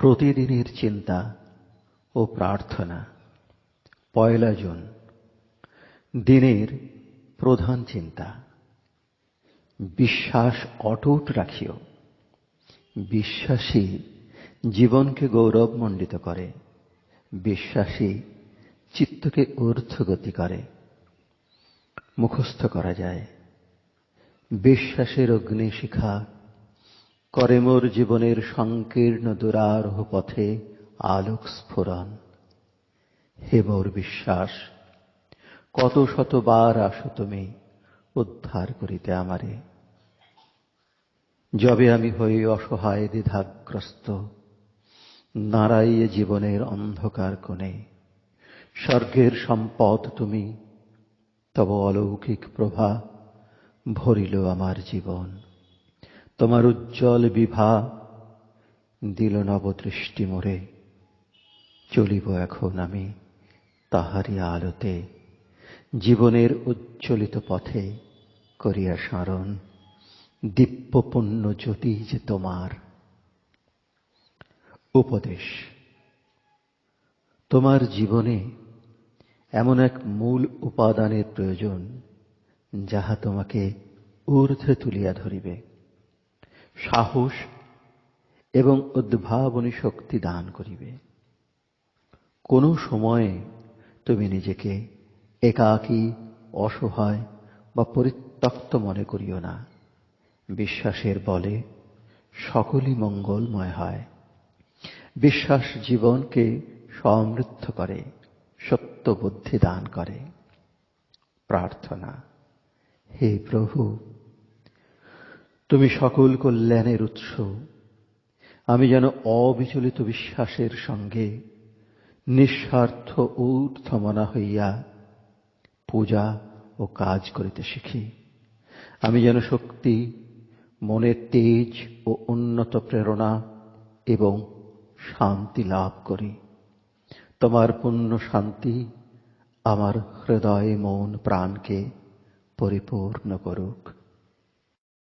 প্রতিদিনের চিন্তা ও প্রার্থনা। পয়লা জুন, দিনের প্রধান চিন্তা। বিশ্বাস অটুট রাখিও। বিশ্বাসী জীবনকে গৌরবমণ্ডিত করে। বিশ্বাসী চিত্তকে ঊর্ধ্বগতি করে। মুখস্থ করা যায়। বিশ্বাসের অগ্নিশিখা করে মোর জীবনের সংকীর্ণ দুরারোহ পথে আলোক স্ফোরণ। হে মোর বিশ্বাস, কত শতবার আসো তুমি উদ্ধার করিতে আমারে। যবে আমি হই অসহায় দ্বিধাগ্রস্ত নাড়াইয়ে জীবনের অন্ধকার কোণে। স্বর্গের সম্পদ তুমি, তব অলৌকিক প্রভা ভরিল আমার জীবন। তোমার উজ্জ্বল বিভা, দিল নবদৃষ্টি মোরে। চলিব এখন আমি তাহারি আলোতে, জীবনের উজ্জ্বলিত পথে করিয়া স্মরণ দিব্যপূর্ণ জ্যোতি যে তোমার। উপদেশ, তোমার জীবনে এমন এক মূল উপাদানের প্রয়োজন, যাহা তোমাকে ঊর্ধ্বে তুলিয়া ধরিবে। সাহস এবং উদ্ভাবনী শক্তি দান করিবে। কোনো সময়ে তুমি নিজেকে একাকী, অসহায় বা পরিত্যক্ত মনে করিও না। বিশ্বাসের বলে সকলই মঙ্গলময় হয়। বিশ্বাস জীবনকে সমৃদ্ধ করে সত্য বুদ্ধি দান করে। প্রার্থনা, হে প্রভু তুমি সকল কল্যাণের উৎস। আমি যেন অবিচলিত বিশ্বাসের সঙ্গে নিঃস্বার্থ ঊর্ধ্বমনা হইয়া পূজা ও কাজ করিতে শিখি। আমি যেন শক্তি, মনের তেজ ও উন্নত প্রেরণা এবং শান্তি লাভ করি। তোমার পূর্ণ শান্তি আমার হৃদয় মন প্রাণকে পরিপূর্ণ করুক।